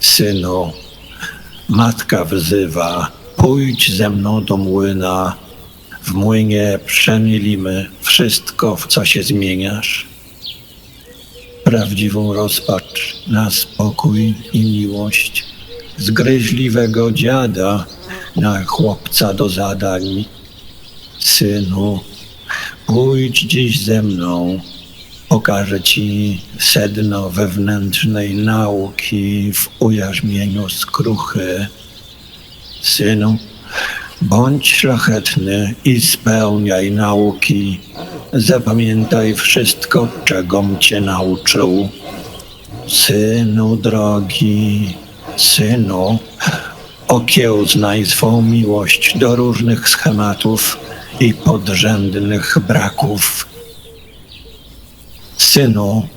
Synu, matka wzywa, pójdź ze mną do młyna. W młynie przemielimy wszystko, w co się zmieniasz. Prawdziwą rozpacz na spokój i miłość. Z gryźliwego dziada na chłopca do zadań. Synu, pójdź dziś ze mną, Pokażę ci sedno wewnętrznej nauki w ujarzmieniu skruchy. Synu, bądź szlachetny i spełniaj nauki. Zapamiętaj wszystko, czegom cię nauczył. Synu drogi, synu, okiełznaj swą miłość do różnych schematów i podrzędnych braków. Synu,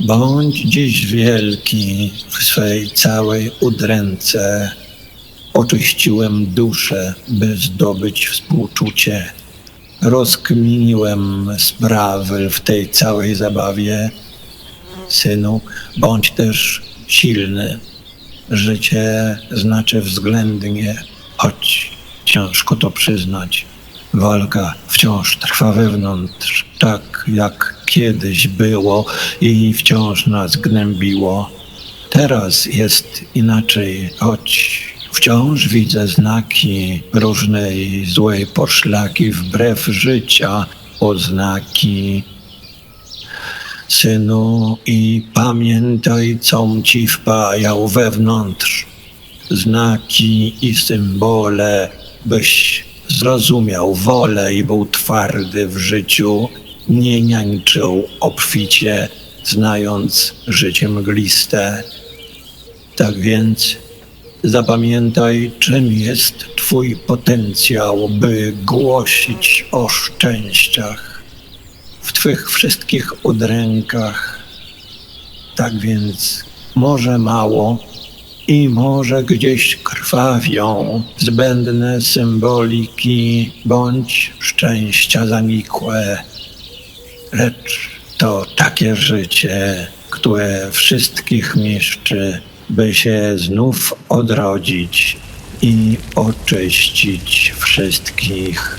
bądź dziś wielki w swej całej udręce. Oczyściłem duszę, by zdobyć współczucie. Rozkminiłem sprawy w tej całej zabawie. Synu, bądź też silny. Życie znaczy względnie, choć ciężko to przyznać. Walka wciąż trwa wewnątrz, tak jak kiedyś było i wciąż nas gnębiło. Teraz jest inaczej, choć wciąż widzę znaki różnej złej poszlaki wbrew życia, oznaki. Synu, i pamiętaj, com ci wpajał wewnątrz. Znaki i symbole, byś zrozumiał wolę i był twardy w życiu, nie niańczył obficie, znając życie mgliste. Tak więc zapamiętaj, czym jest Twój potencjał, by głosić o szczęściach w Twych wszystkich udrękach. Tak więc może mało i może gdzieś krwawią zbędne symboliki bądź szczęścia zanikłe. Lecz to takie życie, które wszystkich mieszczy, by się znów odrodzić i oczyścić wszystkich.